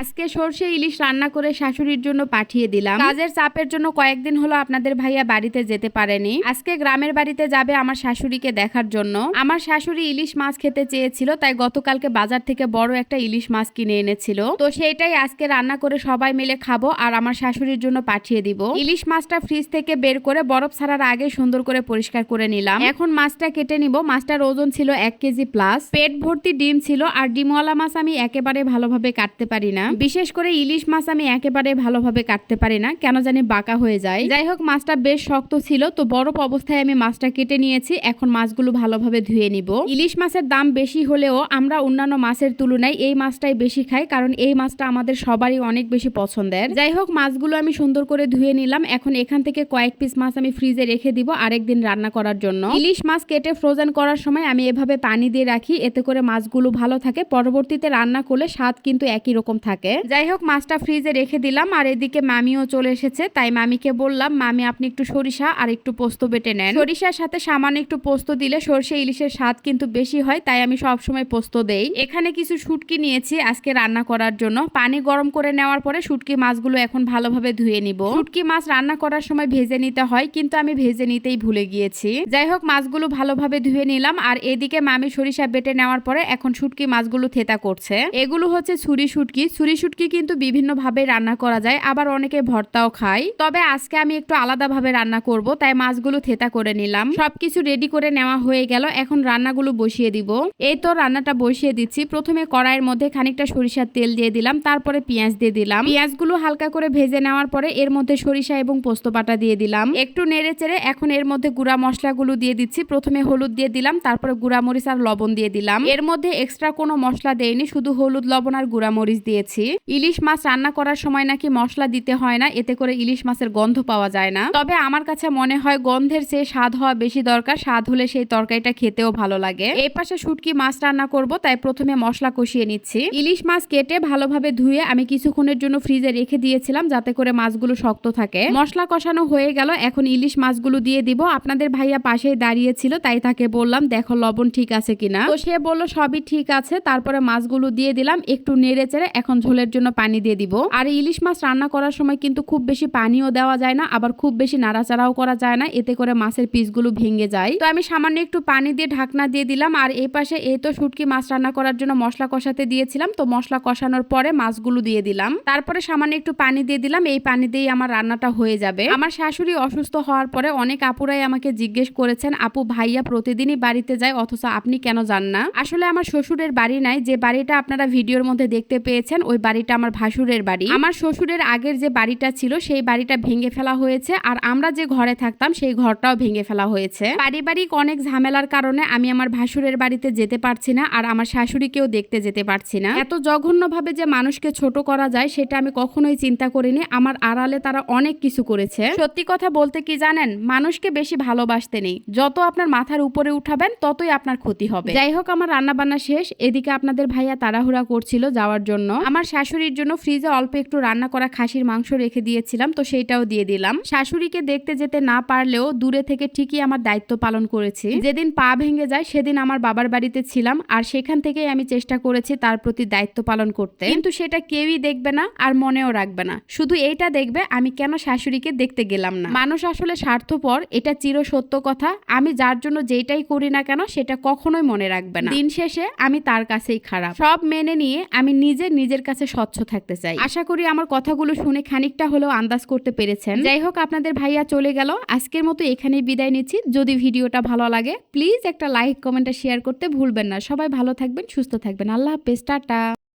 আজকে সর্ষে ইলিশ রান্না করে শাশুড়ির জন্য পাঠিয়ে দিলাম। কাজের চাপের জন্য কয়েকদিন হলো আপনাদের ভাইয়া বাড়িতে যেতে পারেনি। আজকে গ্রামের বাড়িতে যাবে আমার শাশুড়িকে দেখার জন্য। আমার শাশুড়ি ইলিশ মাছ খেতে চেয়েছিল, তাই গতকালকে বাজার থেকে বড় একটা ইলিশ মাছ কিনে এনেছিল। তো সেইটাই আজকে রান্না করে সবাই মিলে খাব আর আমার শাশুড়ির জন্য পাঠিয়ে দিব। ইলিশ মাছটা ফ্রিজ থেকে বের করে বরফ ছাড়ার আগে সুন্দর করে পরিষ্কার করে নিলাম। এখন মাছটা কেটে নিব। মাছটার ওজন ছিল এক কেজি প্লাস। পেট ভর্তি ডিম ছিল আর ডিমওয়ালা মাছ আমি একেবারে ভালোভাবে কাটতে পারি না। বিশেষ করে ইলিশ মাছ আমি একেবারে ভালোভাবে কাটতে পারি না, কেন জানি বাঁকা হয়ে যায়। যাই হোক মাছটা বেশ শক্ত ছিল, তো বরফ অবস্থায় আমি মাছটা কেটে নিয়েছি, এখন মাছগুলো ভালোভাবে ধুয়ে নিব। ইলিশ মাছের দাম বেশি হলেও আমরা অন্যান্য মাছের তুলনায় এই মাছটাই বেশি খাই, কারণ এই মাছটা আমাদের সবারই অনেক বেশি পছন্দের। যাই হোক মাছগুলো আমি সুন্দর করে ধুয়ে নিলাম, এখন এখান থেকে কয়েক পিস মাছ আমি ফ্রিজে রেখে দিব আরেকদিন রান্না করার জন্য। ইলিশ মাছ কেটে ফ্রোজেন করার সময় আমি এভাবে পানি দিয়ে রাখি, এতে করে মাছগুলো ভালো থাকে, পরবর্তীতে রান্না করলে স্বাদ কিন্তু একই রকম থাকে। যাই হোক মাছটা ফ্রিজে রেখে দিলাম আর এদিকে মামিও চলে এসেছে। তাই মামিকে বললাম, মামি, আপনি একটু সরিষা আর একটু পোস্ত বেটে নেন। সরিষার সাথে সামান্য একটু পোস্ত দিলে সর্ষে ইলিশের স্বাদ কিন্তু বেশি হয়, তাই আমি সব সময় পোস্ত দেই। এখানে কিছু শুটকি নিয়েছি আজকে রান্না করার জন্য। পানি গরম করে নেওয়ার পরে শুটকি মাছগুলো এখন ভালোভাবে ধুয়ে নিব। শুটকি মাছ রান্না করার সময় ভেজে নিতে হয়, কিন্তু আমি ভেজে নিতেই ভুলে গিয়েছি। যাই হোক মাছগুলো ভালোভাবে ধুয়ে নিলাম আর এদিকে মামি সরিষা বেটে নেওয়ার পরে এখন শুটকি মাছগুলো থেতা করছে। এগুলো হচ্ছে ছুরি শুটকি। ছুরি শুটকি কিন্তু বিভিন্ন ভাবে রান্না করা যায়। আবার অনেকে ভর্তাও খায়। তবে আজকে আমি একটু আলাদা ভাবে রান্না করব, তাই মাছগুলো থেতা করে নিলাম। সবকিছু রেডি করে নেওয়া হয়ে গেল, এখন রান্নাগুলো বসিয়ে দিব। এই তো রান্নাটা বসিয়ে দিচ্ছি। প্রথমে কড়াইয়ের মধ্যে খানিকটা সরিষার তেল দিয়ে দিলাম, তারপরে পেঁয়াজ দিয়ে দিলাম। পেঁয়াজগুলো হালকা করে ভেজে নেওয়ার পরে এর মধ্যে সরিষা এবং পোস্ত বাটা দিয়ে দিলাম। একটু নেড়ে চেড়ে এখন এর মধ্যে গুঁড়া মশলাগুলো দিয়ে দিচ্ছি। প্রথমে হলুদ দিয়ে দিলাম, তারপরে গুঁড়া মরিচ আর লবণ দিয়ে দিলাম। এর মধ্যে এক্সট্রা কোনো মশলা দেয়নি শুধু হলুদ, লবণ আর গুঁড়া মরিচ দিয়েছি ইলিশ মাছ রান্না করার সময় নাকি মশলা দিতে হয় না, এতে করে ইলিশ মাছের গন্ধ পাওয়া যায় না। তবে আমার কাছে মনে হয় গন্ধের চেয়ে স্বাদ হওয়া বেশি দরকার, স্বাদ হলে সেই তরকারিটা খেতেও ভালো লাগে। এই পাশে শুটকি মাছ রান্না করব, তাই প্রথমে মশলা কষিয়ে নিচ্ছি। ইলিশ মাছ কেটে ভালোভাবে ধুয়ে আমি কিছুক্ষণের জন্য ফ্রিজে রেখে দিয়েছিলাম, যাতে করে মাছগুলো শক্ত থাকে। মশলা কষানো হয়ে গেল, এখন ইলিশ মাছগুলো দিয়ে দিব। আপনাদের ভাইয়া পাশেই দাঁড়িয়ে ছিল, তাই তাকে বললাম, দেখো, লবণ ঠিক আছে কিনা? তো সে বলল, সবই ঠিক আছে। তারপরে মাছগুলো দিয়ে দিলাম, একটু নেড়ে চেড়ে, এখন ঝোলের জন্য পানি দিয়ে দিব। আর ইলিশ মাছ রান্না করার সময় কিন্তু খুব বেশি পানিও দেওয়া যায় না, আবার খুব বেশি নাড়াচাড়াও করা যায় না, এতে করে মাছের পিসগুলো ভেঙে যায়। তো আমি সামান্য একটু পানি দিয়ে ঢাকনা দিয়ে দিলাম, আর এই পাশে এই তো শুটকি মাছ রান্না করার জন্য মশলা কষাতে দিয়েছিলাম, তো মশলা কষানোর পরে মাছগুলো দিয়ে দিলাম। তারপরে সামান্য একটু পানি দিয়ে দিলাম, এই পানি দিয়েই আমার রান্নাটা হয়ে যাবে। আমার শাশুড়ি অসুস্থ হওয়ার পরে অনেক আপুরাই আমাকে জিজ্ঞেস করেছেন, আপু, ভাইয়া প্রতিদিনই বাড়িতে যায়, অথচ আপনি কেন যান না? আসলে আমার শ্বশুরের বাড়ি নাই, যে বাড়িটা আপনারা ভিডিওর মধ্যে দেখতে পেয়েছেন, ওই বাড়িটা আমার ভাসুরের বাড়ি। আমার শ্বশুরের আগের যে বাড়িটা ছিল, সেই বাড়িটা ভেঙে ফেলা হয়েছে আর আমরা যে ঘরে থাকতাম, সেই ঘরটাও ভেঙে ফেলা হয়েছে। পারিবারিক অনেক ঝামেলার কারণে আমি আমার ভাসুরের বাড়িতে যেতে পারছি না আর আমার শাশুড়িকেও দেখতে যেতে পারছি না। এত জঘন্যভাবে যে মানুষকে ছোট করা যায়, সেটা আমি কখনোই চিন্তা করিনি। আমার আড়ালে তারা অনেক কিছু করেছে। সত্যি কথা বলতে কি জানেন? মানুষকে বেশি ভালোবাসতে নেই। যত আপনার মাথার উপরে উঠাবেন, ততই আপনার ক্ষতি হবে। যাই হোক, আমার রান্না বান্না শেষ। এদিকে আপনাদের ভাইয়া তাড়াহুড়া করছিল যাওয়ার জন্য। আমার শাশুড়ির জন্য ফ্রিজে অল্প একটু রান্না করা খাসির মাংস রেখে দিয়েছিলাম, তো সেইটাও দিয়ে দিলাম। শাশুড়িকে দেখতে যেতে না পারলেও দূরে থেকে ঠিকই আমার দায়িত্ব পালন করেছি। যেদিন পা ভেঙে যায়, সেদিন আমার বাবার বাড়িতে ছিলাম, আর সেখান থেকেই আমি চেষ্টা করেছি তার প্রতি দায়িত্ব পালন করতে। কিন্তু সেটা কেউই দেখবে না, আর মনেও রাখবে না। শুধু এইটা দেখবে, আমি কেন শাশুড়িকে দেখতে গেলাম না? মানুষ আসলে স্বার্থপর, এটা চির সত্য কথা। আমি যার জন্য যেটাই করি না কেন, সেটা কখনোই মনে রাখবে না। দিন শেষে আমি তার কাছেই খারাপ। সব মেনে নিয়ে আমি নিজে নিজের কাছে স্বচ্ছ থাকতে চাই। আশা করি আমার কথাগুলো শুনে খানিকটা হলেও আন্দাজ করতে পেরেছেন। যাই হোক আপনাদের ভাইয়া চলে গেল। আজকের মতো এখানেই বিদায় নিচ্ছি। যদি ভিডিওটা ভালো লাগে প্লিজ একটা লাইক কমেন্ট শেয়ার করতে ভুলবেন না। সবাই ভালো থাকবেন সুস্থ থাকবেন। আল্লাহ হাফেজ টাটা।